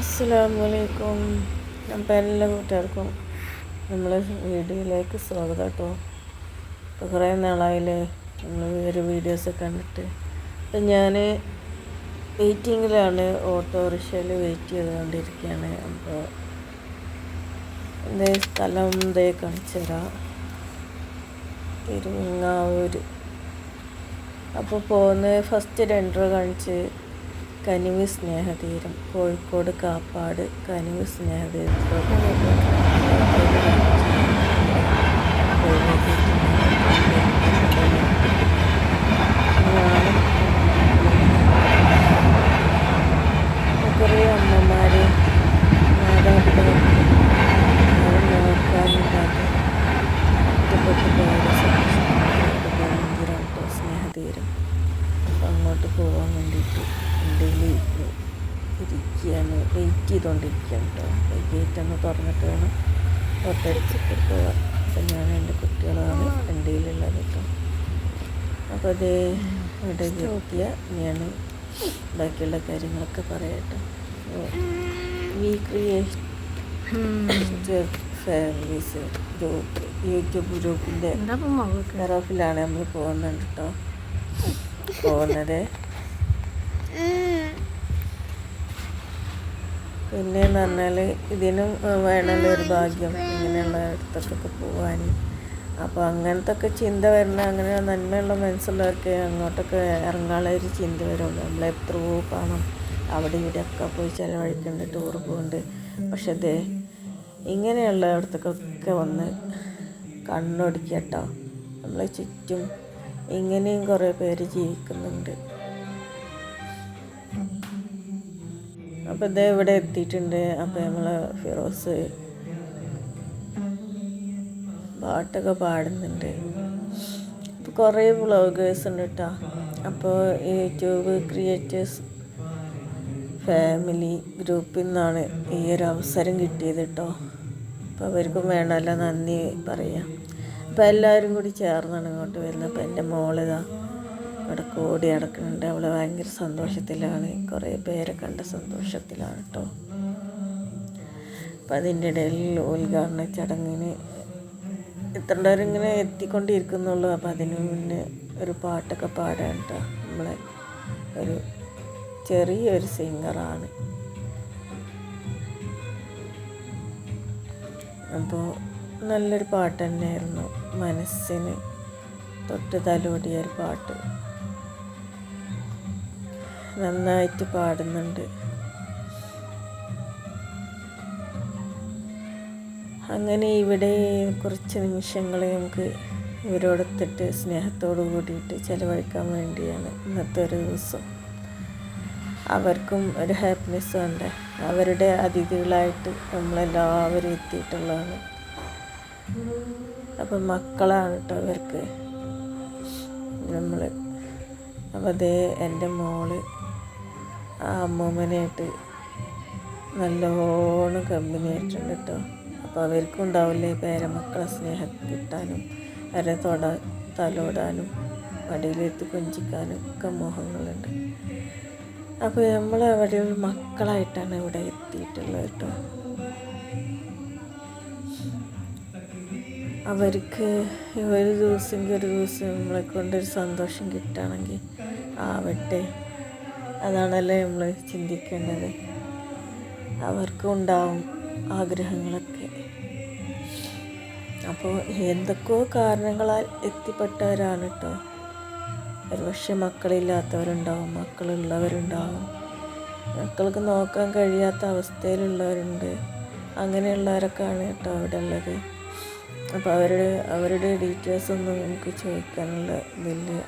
അസ്സാമലൈക്കും നമ്മുടെ എല്ലാ കൂട്ടുകാർക്കും നമ്മൾ വീഡിയോയിലേക്ക് സ്വാഗതം കേട്ടോ ഇപ്പോൾ കുറേ നാളായില്ലേ നമ്മൾ ഒരു വീഡിയോസൊക്കെ കണ്ടിട്ട്. അപ്പം ഞാൻ വെയിറ്റിങ്ങിലാണ് ഓട്ടോറിക്ഷയിൽ വെയിറ്റ് ചെയ്തുകൊണ്ടിരിക്കുകയാണ്. അപ്പോൾ എന്തേ സ്ഥലം എന്തേ കാണിച്ചു തരാം. തിരുവങ്ങാവൂർ അപ്പോൾ പോകുന്ന ഫസ്റ്റ് രണ്ടര കാണിച്ച് കനിവ് സ്നേഹതീരം. കോഴിക്കോട് കാപ്പാട് കനിവ് സ്നേഹതീരം. കുറേ അമ്മമാരെ മാതാപിതാക്കൾ നോക്കാനില്ലാതെ ഒറ്റപ്പെട്ട് പോയത് സ്നേഹതീരം. അപ്പം അങ്ങോട്ട് പോകാൻ വേണ്ടിയിട്ട് വണ്ടിയിൽ ഇരിക്കുകയാണ് വെയിറ്റ് ചെയ്തുകൊണ്ടിരിക്കുകയാണ് കേട്ടോ ഗേറ്റ് ഒന്ന് തുറന്നിട്ട് വേണം. ഫോട്ടോ അടിച്ചിട്ട് പോവാം അപ്പം ഞാൻ എന്റെ കുട്ടികളാണ് വണ്ടിയിലുള്ളത് കേട്ടോ അപ്പോൾ അതേ ഇവിടെ നോക്കിയ ഞാൻ ബാക്കിയുള്ള കാര്യങ്ങളൊക്കെ പറയട്ടെ. We create families group YouTube ഗ്രൂപ്പിന്റെ ഓഫിലാണ് നമ്മൾ പോകുന്നുണ്ട് കേട്ടോ പോകുന്നത് പിന്നെ എന്ന് പറഞ്ഞാൽ ഇതിനും വേണമല്ലോ ഒരു ഭാഗ്യം. ഇങ്ങനെയുള്ള ഇടത്തൊക്കെ പോകാൻ അപ്പോൾ അങ്ങനത്തെ ഒക്കെ ചിന്ത വരുന്ന അങ്ങനെ നന്മയുള്ള മനസ്സുള്ളവർക്ക് അങ്ങോട്ടൊക്കെ ഇറങ്ങാനുള്ള ഒരു ചിന്ത വരുള്ളൂ. നമ്മൾ എത്രയോ പണം അവിടെ ഇവിടെ ഒക്കെ പോയി ചിലവഴിക്കുന്നുണ്ട് ടൂർ പോകുന്നുണ്ട് പക്ഷെ ദേ ഇങ്ങനെയുള്ള ഇടത്തൊക്കെ വന്ന് കണ്ണൊടിക്കട്ടോ. നമ്മളെ ചുറ്റും ഇങ്ങനെയും കുറേ പേര് ജീവിക്കുന്നുണ്ട്. അപ്പോൾ ഇതേ ഇവിടെ എത്തിയിട്ടുണ്ട്. അപ്പോൾ നമ്മൾ ഫിറോസ് പാട്ടൊക്കെ പാടുന്നുണ്ട്. അപ്പോൾ കുറേ വ്ളോഗേഴ്സ് ഉണ്ട് കേട്ടോ അപ്പോൾ യൂട്യൂബ് ക്രിയേറ്റേഴ്സ് ഫാമിലി ഗ്രൂപ്പിൽ നിന്നാണ് ഈ ഒരു അവസരം കിട്ടിയത് കേട്ടോ അപ്പോൾ അവർക്കും വേണമല്ലോ നന്ദി പറയാം. അപ്പോൾ എല്ലാവരും കൂടി ചേർന്നാണ് ഇങ്ങോട്ട് വരുന്നത്. അപ്പോൾ എന്റെ മോളിതാ. അവിടെ കോടി അടക്കുന്നുണ്ട് അവൾ ഭയങ്കര സന്തോഷത്തിലാണ്. കുറേ പേരെ കണ്ട സന്തോഷത്തിലാണ് കേട്ടോ അപ്പം അതിന്റെ ഇടയിൽ ഉദ്ഘാടന ചടങ്ങിന് ഇത്രണ്ടവരിങ്ങനെ എത്തിക്കൊണ്ടിരിക്കുന്നുള്ളൂ. അപ്പം അതിന് മുന്നേ ഒരു പാട്ടൊക്കെ പാടാൻ കേട്ടോ നമ്മളെ ഒരു ചെറിയൊരു സിംഗറാണ്. അപ്പോൾ നല്ലൊരു പാട്ട് തന്നെയായിരുന്നു. മനസ്സിന് തൊട്ട് തലോടിയ ഒരു പാട്ട്. നന്നായിട്ട് പാടുന്നുണ്ട്. അങ്ങനെ ഇവിടെ കുറച്ച് നിമിഷങ്ങൾ നമുക്ക് ഇവരോടൊത്തിട്ട് സ്നേഹത്തോടു കൂടിയിട്ട് ചിലവഴിക്കാൻ വേണ്ടിയാണ് ഇന്നത്തെ ഒരു ദിവസം. അവർക്കും ഒരു ഹാപ്പിനെസ് ഉണ്ട്. അവരുടെ അതിഥികളായിട്ട് നമ്മളെല്ലാവരും എത്തിയിട്ടുള്ളതാണ്. അപ്പം മക്കളാണ് കേട്ടോ അവർക്ക് നമ്മൾ അപ്പോൾ അതേ എന്റെ മോൾ ആ അമ്മൂമ്മനായിട്ട് നല്ലോണം കമ്പനി ആയിട്ടുണ്ട് കേട്ടോ അപ്പോൾ അവർക്കും ഉണ്ടാവില്ലേ പേരമക്കളെ സ്നേഹം കിട്ടാനും അവരെ തൊട തലോടാനും മടിയിലെത്തി കൊഞ്ചിക്കാനും ഒക്കെ മോഹങ്ങളുണ്ട്. അപ്പോൾ നമ്മൾ അവിടെ ഒരു മക്കളായിട്ടാണ് ഇവിടെ എത്തിയിട്ടുള്ളത് കേട്ടോ അവർക്ക് ഒരു ദിവസം ഒരു ദിവസം നമ്മളെ കൊണ്ടൊരു സന്തോഷം കിട്ടുകയാണെങ്കിൽ ആവട്ടെ. അതാണല്ലേ നമ്മൾ ചിന്തിക്കേണ്ടത്. അവർക്കും ഉണ്ടാവും ആഗ്രഹങ്ങളൊക്കെ. അപ്പോൾ എന്തൊക്കെയോ കാരണങ്ങളാൽ എത്തിപ്പെട്ടവരാണ് കേട്ടോ ഒരുപക്ഷെ മക്കളില്ലാത്തവരുണ്ടാവും മക്കളുള്ളവരുണ്ടാവും. മക്കൾക്ക് നോക്കാൻ കഴിയാത്ത അവസ്ഥയിലുള്ളവരുണ്ട്. അങ്ങനെയുള്ളവരൊക്കെയാണ് കേട്ടോ അവിടെ ഉള്ളത്. അപ്പോൾ അവരുടെ അവരുടെ ഡീറ്റെയിൽസ് ഒന്നും നമുക്ക് ചോദിക്കാനുള്ള ഇതില്ല.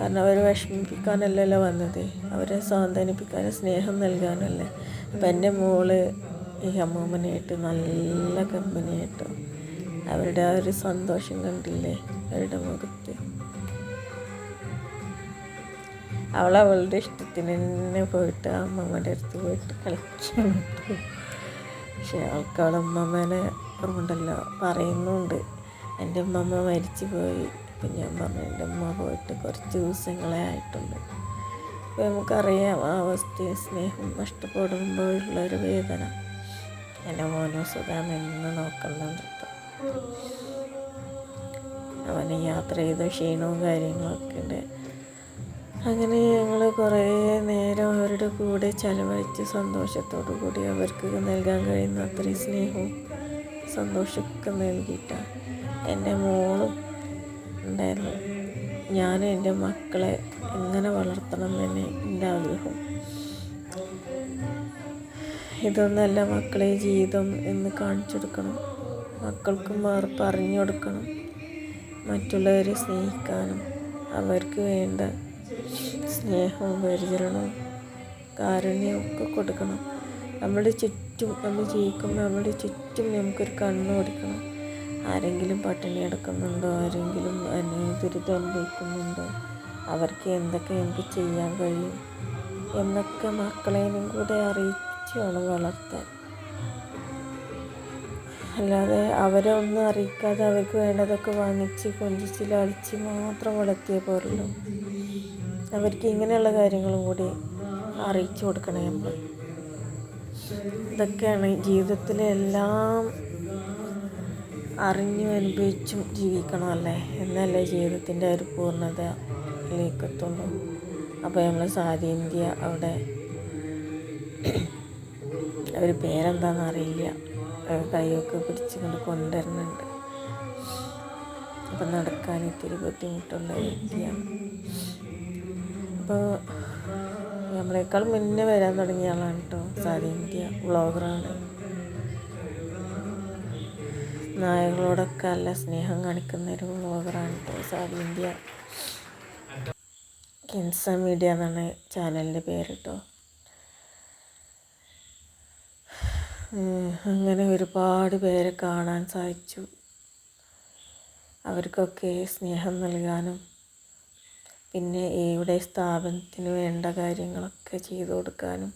കാരണം അവർ വിഷമിപ്പിക്കാനല്ലല്ലോ വന്നത്. അവരെ സ്വാന്തനിപ്പിക്കാൻ സ്നേഹം നൽകാനല്ലേ. അപ്പം എന്റെ മോൾ ഈ അമ്മൂമ്മനായിട്ട് നല്ല കമ്പനിയായിട്ട്. അവരുടെ ആ ഒരു സന്തോഷം കണ്ടില്ലേ അവരുടെ മുഖത്ത്. അവൾ അവളുടെ ഇഷ്ടത്തിന് തന്നെ പോയിട്ട് അമ്മമ്മയുടെ അടുത്ത് പോയിട്ട് കളിച്ചു. പക്ഷെ അവൾക്ക് അവളെ അമ്മമ്മേനെ ഓർമ്മണ്ടല്ലോ പറയുന്നുണ്ട്. എന്റെ അമ്മമ്മ മരിച്ചു പോയി അപ്പം ഞാൻ പറഞ്ഞു എന്റെ അമ്മ പോയിട്ട് കുറച്ച് ദിവസങ്ങളെ ആയിട്ടുണ്ട്. അപ്പോൾ നമുക്കറിയാം ആ അവസ്ഥയും സ്നേഹം നഷ്ടപ്പെടുമ്പോഴുള്ള ഒരു വേദന. എന്റെ മോനും സുഖം നിന്ന് നോക്കുന്നുണ്ട് അവന് യാത്ര ചെയ്ത ക്ഷീണവും കാര്യങ്ങളൊക്കെ ഉണ്ട്. അങ്ങനെ ഞങ്ങൾ കുറേ നേരം അവരുടെ കൂടെ ചെലവഴിച്ച് സന്തോഷത്തോടു കൂടി അവർക്ക് നൽകാൻ കഴിയുന്ന അത്രയും സ്നേഹവും സന്തോഷമൊക്കെ നൽകിയിട്ടാണ് എന്റെ മോളും ഉണ്ടായിരുന്നു. ഞാൻ എന്റെ മക്കളെ എങ്ങനെ വളർത്തണം എന്ന് എന്റെ ആഗ്രഹം. ഇതൊന്നല്ല മക്കളെ ജീവിതം എന്ന് കാണിച്ചു കൊടുക്കണം. മക്കൾക്കും പറഞ്ഞു കൊടുക്കണം. മറ്റുള്ളവരെ സ്നേഹിക്കാനും അവർക്ക് വേണ്ട സ്നേഹവും പരിചരണവും കാരുണ്യവും ഒക്കെ കൊടുക്കണം. നമ്മുടെ ചുറ്റും നമ്മൾ ജീവിക്കുമ്പോൾ നമ്മുടെ ചുറ്റും നമുക്കൊരു കണ്ണ് കൊടുക്കണം. ആരെങ്കിലും പട്ടിണി എടുക്കുന്നുണ്ടോ ആരെങ്കിലും ദുരിതം അനുഭവിക്കുന്നുണ്ടോ അവർക്ക് എന്തൊക്കെ എനിക്ക് ചെയ്യാൻ കഴിയും? എന്നൊക്കെ മക്കളേനും കൂടെ അറിയിച്ചാണ് വളർത്താൻ. അല്ലാതെ അവരെ ഒന്നും അറിയിക്കാതെ അവർക്ക് വേണ്ടതൊക്കെ വാങ്ങിച്ച് കൊഞ്ചിച്ച് ലാളിച്ച് മാത്രം വളർത്തിയ പോരല്ലോ അവർക്ക് ഇങ്ങനെയുള്ള കാര്യങ്ങളും കൂടി അറിയിച്ചു കൊടുക്കണേ നമ്മൾ. ഇതൊക്കെയാണ് ജീവിതത്തിലെ എല്ലാം അറിഞ്ഞും അനുഭവിച്ചും ജീവിക്കണമല്ലേ? എന്നല്ലേ ജീവിതത്തിന്റെ ഒരു പൂർണതയിലേക്ക് എത്തുള്ളൂ അപ്പോൾ നമ്മൾ സാരി ഇന്ത്യ അവിടെ അവർ പേരെന്താണെന്ന് അറിയില്ല. കൈയൊക്കെ പിടിച്ചുകൊണ്ട് കൊണ്ടുവരുന്നുണ്ട്. അപ്പം നടക്കാൻ ഇത്തിരി ബുദ്ധിമുട്ടുള്ള വ്യക്തിയാണ് അപ്പോൾ നമ്മളെക്കാൾ മുന്നേ വരാൻ തുടങ്ങിയ ആളാണ് കേട്ടോ ഇന്ത്യ വ്ളോഗറാണ്. നായകളോടൊക്കെ നല്ല സ്നേഹം കാണിക്കുന്ന ഒരു വ്ളോഗറാണ് സാധി ഇന്ത്യ. കിൻസ മീഡിയ എന്നാണ് ചാനലിന്റെ പേര് കേട്ടോ. അങ്ങനെ ഒരുപാട് പേരെ കാണാൻ സാധിച്ചു. അവർക്കൊക്കെ സ്നേഹം നൽകാനും പിന്നെ ഇവിടെ സ്ഥാപനത്തിന് വേണ്ട കാര്യങ്ങളൊക്കെ ചെയ്തു കൊടുക്കാനും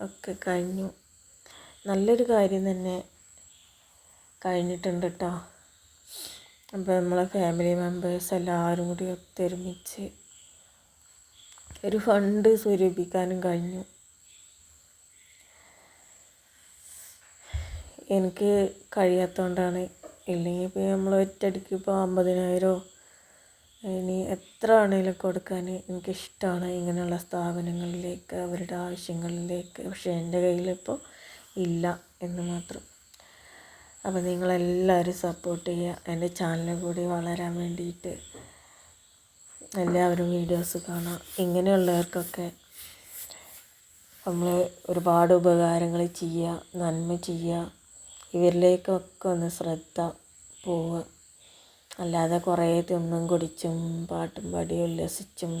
ഒക്കെ കഴിഞ്ഞു. നല്ലൊരു കാര്യം തന്നെ കഴിഞ്ഞിട്ടുണ്ട് കേട്ടോ അപ്പോൾ നമ്മളെ ഫാമിലി മെമ്പേഴ്സ് എല്ലാവരും കൂടി ഒത്തൊരുമിച്ച് ഒരു ഫണ്ട് സ്വരൂപിക്കാനും കഴിഞ്ഞു. എനിക്ക് കഴിയാത്തതുകൊണ്ടാണ് ഇല്ലെങ്കിൽ ഇപ്പോൾ നമ്മൾ ഒറ്റയടിക്ക് ഇപ്പോൾ അമ്പതിനായിരമോ ഇനി എത്ര ആണെങ്കിലും കൊടുക്കാൻ എനിക്കിഷ്ടമാണ് ഇങ്ങനെയുള്ള സ്ഥാപനങ്ങളിലേക്ക് അവരുടെ ആവശ്യങ്ങളിലേക്ക്. പക്ഷേ എന്റെ കയ്യിലിപ്പോൾ ഇല്ല എന്ന് മാത്രം. അപ്പോൾ നിങ്ങളെല്ലാവരും സപ്പോർട്ട് ചെയ്യുക. എന്റെ ചാനൽ കൂടി വളരാൻ വേണ്ടിയിട്ട് എല്ലാവരും വീഡിയോസ് കാണാം. ഇങ്ങനെയുള്ളവർക്കൊക്കെ നമ്മൾ ഒരുപാട് ഉപകാരങ്ങൾ ചെയ്യുക നന്മ ചെയ്യുക. ഇവരിലേക്കൊക്കെ ഒന്ന് ശ്രദ്ധ പോവുക. അല്ലാതെ കുറേ തിന്നും കുടിച്ചും പാട്ടും പാടി ഉല്ലസിച്ചും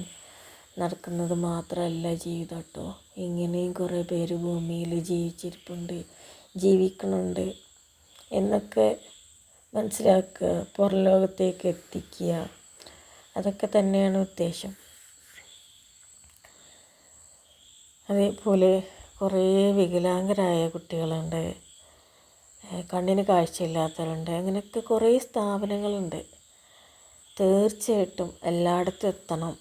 നടക്കുന്നത് മാത്രമല്ല ജീവിതം കേട്ടോ ഇങ്ങനെയും കുറേ പേര് ഭൂമിയിൽ ജീവിച്ചിരിപ്പുണ്ട് ജീവിക്കണുണ്ട്. എന്നൊക്കെ മനസ്സിലാക്കുക പുറം ലോകത്തേക്ക് എത്തിക്കുക. അതൊക്കെ തന്നെയാണ് ഉദ്ദേശം. അതേപോലെ കുറേ വികലാംഗരായ കുട്ടികളുണ്ട്. കണ്ണിന് കാഴ്ചയില്ലാത്തവരുണ്ട്. അങ്ങനെയൊക്കെ കുറേ സ്ഥാപനങ്ങളുണ്ട്. തീർച്ചയായിട്ടും എല്ലായിടത്തും എത്തണം.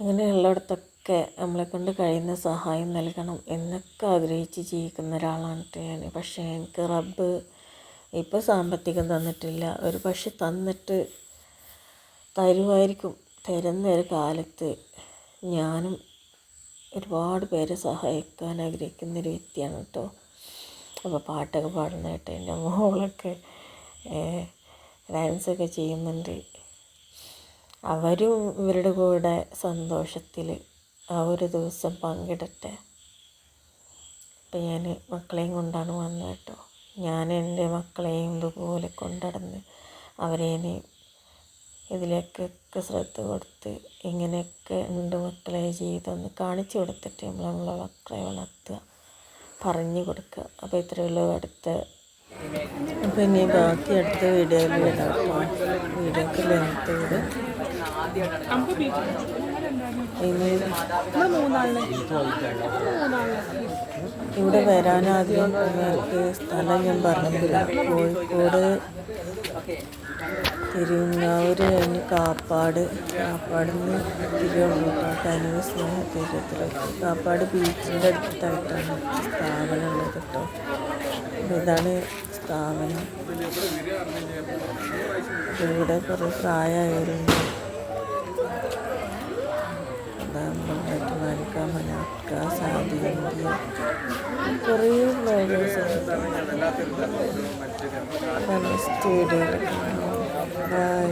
ഇങ്ങനെയുള്ളിടത്തൊക്കെ നമ്മളെ കൊണ്ട് കഴിയുന്ന സഹായം നൽകണം എന്നൊക്കെ ആഗ്രഹിച്ച് ജീവിക്കുന്ന ഒരാളാണ് ഞാൻ. പക്ഷേ എനിക്ക് റബ്ബ് ഇപ്പോൾ സാമ്പത്തികം തന്നിട്ടില്ല. ഒരു പക്ഷെ തന്നിട്ട് തരുമായിരിക്കും. തരുന്ന ഒരു കാലത്ത് ഞാനും ഒരുപാട് പേരെ സഹായിക്കാൻ ആഗ്രഹിക്കുന്ന ഒരു വ്യക്തിയാണ് കേട്ടോ. അപ്പോൾ പാട്ടൊക്കെ പാടുന്നതായിട്ട് എന്റെ മോളൊക്കെ ഡാൻസൊക്കെ ചെയ്യുന്നുണ്ട്. അവരും ഇവരുടെ കൂടെ സന്തോഷത്തിൽ ആ ഒരു ദിവസം പങ്കിടട്ടെ. അപ്പം ഞാൻ മക്കളെയും കൊണ്ടാണ് വന്നത് കേട്ടോ. ഞാൻ എന്റെ മക്കളെയും ഇതുപോലെ കൊണ്ടടന്ന് അവരെ ഇനി ഇതിലേക്കൊക്കെ ശ്രദ്ധ കൊടുത്ത് ഇങ്ങനെയൊക്കെ ഉണ്ട് മക്കളെ ജീവിതം ഒന്ന് കാണിച്ചു കൊടുത്തിട്ട് നമ്മൾ നമ്മളെ മക്കളെ വളർത്തുക പറഞ്ഞു കൊടുക്കുക. അപ്പോൾ ഇത്രയേ ഉള്ളൂ അടുത്ത അപ്പോൾ ഇനി ബാക്കി അടുത്ത വീഡിയോയിൽ വിടാം വീഡിയോക്ക് ലെങ്ത് ഇനി ഇവിടെ വരാനാദ്യം ഇവർക്ക് സ്ഥലം ഞാൻ പറഞ്ഞില്ല. കോഴിക്കോട് തിരുവങ്ങാവൂർ കഴിഞ്ഞ് കാപ്പാട്. കാപ്പാട് നിന്ന് തിരുവനന്തപുരം കാപ്പാട് ബീച്ചിന്റെ അടുത്തായിട്ടാണ് സ്ഥാപനം ഉള്ളത് കേട്ടോ ഇതാണ് സ്ഥാപനം. ഇവിടെ കുറേ പ്രായമായവരുണ്ട്. നമ്മളായിട്ട് മാനിക്കാൻ മനാക്ക സാധി ഇന്ത്യ കുറേ ബ്ലോഗേഴ്സ് സ്റ്റേഡിയം ബൈ